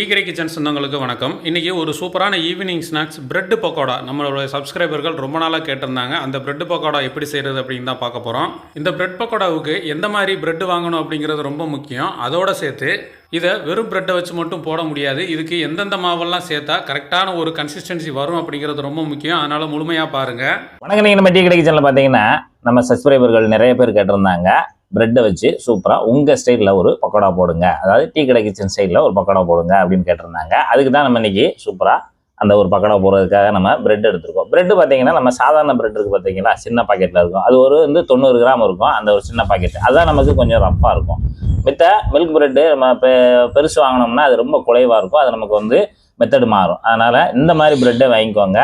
Tea kitchen சொந்தங்களுக்கு வணக்கம். இன்றைக்கி ஒரு சூப்பரான ஈவினிங் ஸ்நாக்ஸ் பிரெட் பக்கோடா. நம்மளோட சப்ஸ்கிரைபர்கள் ரொம்ப நாளாக கேட்டிருந்தாங்க. அந்த பிரெட் பக்கோடா எப்படி செய்கிறது அப்படின்னு தான் பார்க்க போகிறோம் இந்த பிரெட் பக்கோடாவுக்கு எந்த மாதிரி பிரெட் வாங்கணும் அப்படிங்கிறது ரொம்ப முக்கியம். அதோடு சேர்த்து இதை வெறும் பிரெட்டை வச்சு மட்டும் போட முடியாது. இதுக்கு எந்தெந்த மாவெல்லாம் சேர்த்தா கரெக்டான ஒரு கன்சிஸ்டன்சி வரும் அப்படிங்கிறது ரொம்ப முக்கியம். அதனால் முழுமையாக பாருங்கள் வணக்கம். நீங்கள் நம்ம டீ கடை கிச்சனில் பார்த்தீங்கன்னா நம்ம சப்ஸ்கிரைபர்கள் நிறைய பேர் கேட்டிருந்தாங்க. பிரெட்டை வச்சு சூப்பராக உங்கள் ஸ்டைலில் ஒரு பக்கோடா போடுங்க. அதாவது டீ கடை கிச்சன் ஸ்டைலில் ஒரு பக்கோடா போடுங்க அப்படின்னு கேட்டிருந்தாங்க. அதுக்கு தான் நம்ம இன்றைக்கி சூப்பராக அந்த ஒரு பக்கோடா போடுறதுக்காக நம்ம பிரெட் எடுத்துருக்கோம். பிரெட்டு பார்த்தீங்கன்னா நம்ம சாதாரண பிரெட் இருக்குது பார்த்தீங்களா? சின்ன பாக்கெட்டில் இருக்கும். அது ஒரு வந்து தொண்ணூறு கிராம் இருக்கும். அந்த ஒரு சின்ன பாக்கெட் அதுதான் நமக்கு கொஞ்சம் ரஃப்பாக இருக்கும். மித்த மில்க் பிரெட்டு நம்ம பெ பெருசு வாங்கினோம்னா அது ரொம்ப குறைவாக இருக்கும். அது நமக்கு வந்து மெத்தடு மாறும். அதனால் இந்த மாதிரி பிரெட்டை வாங்கிக்கோங்க.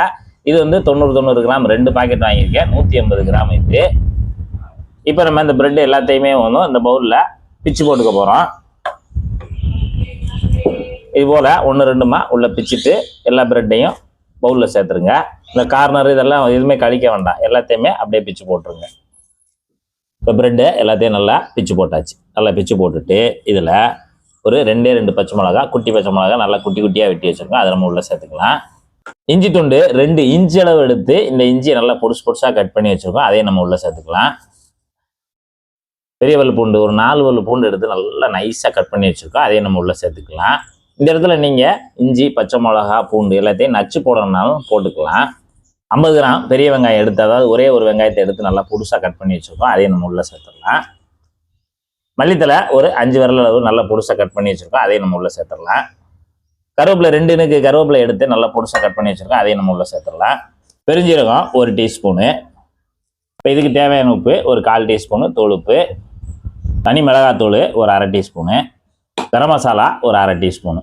இது வந்து தொண்ணூறு தொண்ணூறு கிராம் ரெண்டு பாக்கெட் வாங்கியிருக்கேன். நூற்றி ஐம்பது கிராம் இது. இப்போ நம்ம இந்த பிரெட் எல்லாத்தையுமே வந்து இந்த பவுலில் பிச்சு போட்டுக்க போகிறோம் இது போல் ஒன்று ரெண்டுமா உள்ள பிச்சுட்டு எல்லா பிரெட்டையும் பவுலில் சேர்த்துருங்க. இந்த கார்னர் இதெல்லாம் எதுவுமே கழிக்க வேண்டாம். எல்லாத்தையுமே அப்படியே பிச்சு போட்டுருங்க. இப்போ பிரெட்டு எல்லாத்தையும் நல்லா பிச்சு போட்டாச்சு. நல்லா பிச்சு போட்டுட்டு இதில் ஒரு ரெண்டே ரெண்டு பச்சை மிளகா குட்டி பச்சை மிளகா நல்லா குட்டி குட்டியாக வெட்டி வச்சுருக்கோம். அதை நம்ம உள்ளே சேர்த்துக்கலாம். இஞ்சி துண்டு ரெண்டு இன்ச்சு அளவு எடுத்து இந்த இஞ்சியை நல்லா பொடுசு பொடுசாக கட் பண்ணி வச்சுருக்கோம். அதையும் நம்ம உள்ளே சேர்த்துக்கலாம். பெரிய வல் பூண்டு ஒரு நாலு வல் பூண்டு எடுத்து நல்லா நைஸாக கட் பண்ணி வச்சுருக்கோம். அதையும் நம்ம உள்ளே சேர்த்துக்கலாம். இந்த இடத்துல நீங்கள் இஞ்சி பச்சை மிளகா பூண்டு எல்லாத்தையும் நச்சு போடணும்னாலும் போட்டுக்கலாம். ஐம்பது கிராம் பெரிய வெங்காயம் எடுத்து அதாவது ஒரே ஒரு வெங்காயத்தை எடுத்து நல்லா புதுசாக கட் பண்ணி வச்சுருக்கோம். அதையும் நம்ம உள்ளே சேர்த்துடலாம். மல்லித்தலை ஒரு அஞ்சு விரல் அளவு நல்லா புதுசாக கட் பண்ணி வச்சுருக்கோம். அதையும் நம்ம உள்ளே சேர்த்துடலாம். கருவேப்பிலை ரெண்டு இனுக்கு கருவேப்பிலை எடுத்து நல்லா புதுசாக கட் பண்ணி வச்சுருக்கோம். அதையும் நம்ம உள்ளே சேர்த்துடலாம். பெருஞ்சீரகம் ஒரு டீஸ்பூனு. இப்போ இதுக்கு தேவையான உப்பு ஒரு கால் டீஸ்பூனு தூள் உப்பு தனி மிளகாத்தூள் ஒரு அரை டீஸ்பூனு கரம் மசாலா ஒரு அரை டீஸ்பூனு.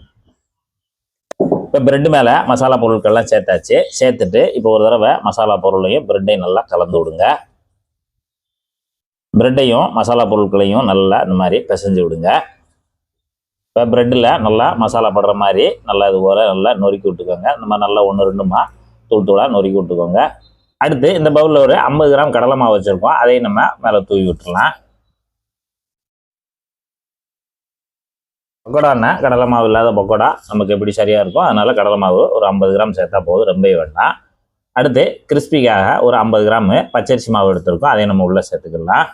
இப்போ பிரெட் மேலே மசாலா பொருட்கள்லாம் சேர்த்தாச்சு. சேர்த்துட்டு இப்போ ஒரு தடவை மசாலா பொருளையும் பிரெட்டையும் நல்லா கலந்து விடுங்க. பிரெட்டையும் மசாலா பொருட்களையும் நல்லா இந்த மாதிரி பிசைஞ்சு விடுங்க. இப்போ பிரெட்டில் நல்லா மசாலா படுற மாதிரி நல்லா இது போல் நல்லா நொறுக்கி விட்டுக்கோங்க. இந்த மாதிரி நல்லா ஒன்று ரெண்டுமா தூள் தூளாக நொறுக்கி விட்டுக்கோங்க. அடுத்து இந்த பவுலில் ஒரு ஐம்பது கிராம் கடலை மாவு வச்சுருக்கோம். அதையும் நம்ம மேலே தூவி விட்டுடலாம் பக்கோடான்னா கடலை மாவு இல்லாத பக்கோடா. நமக்கு எப்படி சரியாக இருக்கும் அதனால் கடலை மாவு ஒரு ஐம்பது கிராம் சேர்த்தா போதும் ரொம்பவே வேண்டாம். அடுத்து கிறிஸ்பிக்காக ஒரு ஐம்பது கிராமு பச்சரிசி மாவு எடுத்திருக்கோம். அதையும் நம்ம உள்ளே சேர்த்துக்கலாம்.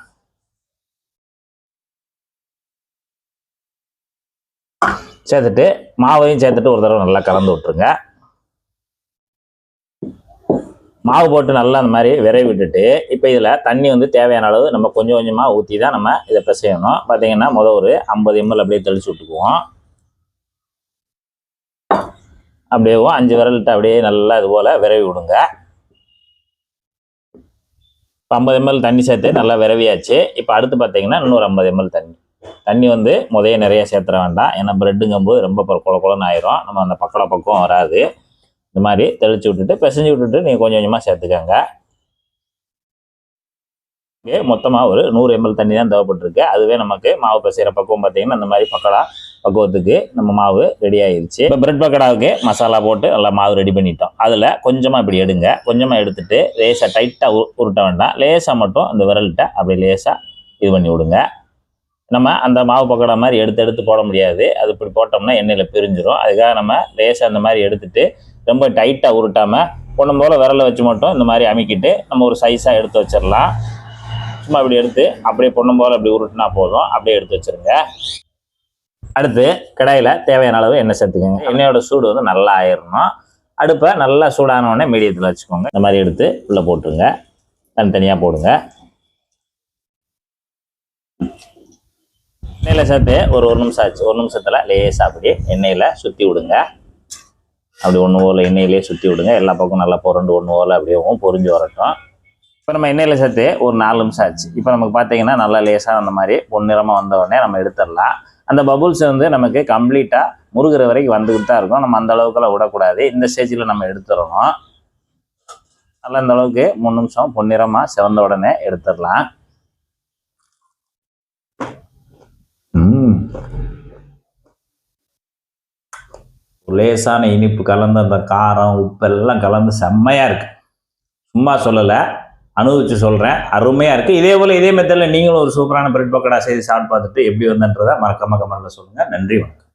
சேர்த்துட்டு மாவையும் சேர்த்துட்டு ஒரு தடவை நல்லா கலந்து விட்டுருங்க. மாவு போட்டு நல்லா அந்த மாதிரி விரை விட்டுட்டு இப்போ இதில் தண்ணி வந்து தேவையான அளவு நம்ம கொஞ்சம் கொஞ்சமாக ஊற்றி தான் நம்ம இதை பிசையணும் பார்த்தீங்கன்னா முதல் ஒரு ஐம்பது எம்எல் அப்படியே தெளிச்சு விட்டுக்குவோம். அப்படியேவும் அஞ்சு விரல்கிட்ட அப்படியே நல்லா இது போல் விரவி விடுங்க. இப்போ ஐம்பது எம்எல் தண்ணி சேர்த்து நல்லா விரவியாச்சு. இப்போ அடுத்து பார்த்தீங்கன்னா இன்னொரு ஐம்பது எம்எல் தண்ணி. தண்ணி வந்து முதைய நிறைய சேர்த்துற வேண்டாம். ஏன்னா ப்ரெட்டுங்கும்போது ரொம்ப குள குளன்னு ஆயிரும். நம்ம அந்த பக்கட பக்கம் வராது. இந்த மாதிரி தெளிச்சு விட்டுட்டு பிசைஞ்சு விட்டுட்டு நீங்கள் கொஞ்சம் கொஞ்சமாக சேர்த்துக்கோங்க. இங்கே மொத்தமாக ஒரு நூறு எம்எல் தண்ணி தான் தேவைப்பட்டிருக்கு. அதுவே நமக்கு மாவு பிசைகிற பக்குவம் பார்த்தீங்கன்னா இந்த மாதிரி பக்கடா பக்குவத்துக்கு நம்ம மாவு ரெடி ஆயிருச்சு. இப்போ பிரெட் பக்கடாவுக்கு மசாலா போட்டு நல்லா மாவு ரெடி பண்ணிட்டோம். அதில் கொஞ்சமாக இப்படி எடுங்க. கொஞ்சமாக எடுத்துட்டு லேசாக டைட்டாக உருட்ட வேண்டாம். லேசாக மட்டும் அந்த விரல்கிட்ட அப்படி லேசாக இது பண்ணி விடுங்க. நம்ம அந்த மாவு பக்கோடா மாதிரி எடுத்து எடுத்து போட முடியாது. அது இப்படி போட்டோம்னா எண்ணெயில் பிரிஞ்சிடும் அதுக்காக நம்ம லேசாக அந்த மாதிரி எடுத்துட்டு ரொம்ப டைட்டாக உருட்டாமல் ஒன்றும் போல் விரலை வச்சு மட்டும் இந்த மாதிரி அமைக்கிட்டு நம்ம ஒரு சைஸாக எடுத்து வச்சிடலாம் சும்மா இப்படி எடுத்து அப்படியே பொண்ணும் போல் அப்படி உருட்டினா போதும். அப்படியே எடுத்து வச்சிருங்க. அடுத்து கடாயில் தேவையான அளவு எண்ணெய் சேர்த்துக்கோங்க. எண்ணெயோட சூடு வந்து நல்லா ஆயிடணும் அடுப்பை நல்லா சூடான உடனே மீடியத்தில் வச்சுக்கோங்க. இந்த மாதிரி எடுத்து உள்ளே போட்டுருங்க. தனித்தனியாக போடுங்க. எண்ணெயில் சேர்த்து ஒரு ஒரு நிமிஷம் ஆச்சு. ஒரு நிமிஷத்தில் லேசாக அப்படியே எண்ணெயில் சுற்றி விடுங்க. அப்படி ஒன்று ஓவில் எண்ணெயிலே சுற்றி விடுங்க. எல்லா பக்கம் நல்லா புரண்டு ஒன்று ஓவில் அப்படியே பொரிஞ்சு வரட்டும். இப்போ நம்ம எண்ணெயில் சேர்த்து ஒரு நாலு நிமிஷம் ஆச்சு. இப்போ நமக்கு பார்த்தீங்கன்னா நல்லா லேசாக அந்த மாதிரி பொன்னிறமாக வந்த உடனே நம்ம எடுத்துடலாம். அந்த பபுள்ஸ் வந்து நமக்கு கம்ப்ளீட்டாக முருகிற வரைக்கும் வந்துக்கிட்டு தான் இருக்கும். நம்ம அந்த அளவுக்குலாம் விடக்கூடாது. இந்த ஸ்டேஜில் நம்ம எடுத்துடணும். நல்லா இந்த அளவுக்கு மூணு நிமிஷம் பொன்னிறமாக சிவந்த உடனே எடுத்துடலாம். ம் லேசான இனிப்பு கலந்து அந்த காரம் உப்பு எல்லாம் கலந்து செம்மையாக இருக்குது சும்மா சொல்லலை. அனுபவிச்சு சொல்கிறேன் அருமையாக இருக்குது இதே போல் இதே மெத்தடில் நீங்களும் ஒரு சூப்பரான பிரெட் பக்கடா செய்து சாப்பிட்டு பார்த்துட்டு எப்படி வந்தன்றதை மறக்காம கமெண்ட்டில் சொல்லுங்கள் நன்றி வணக்கம்.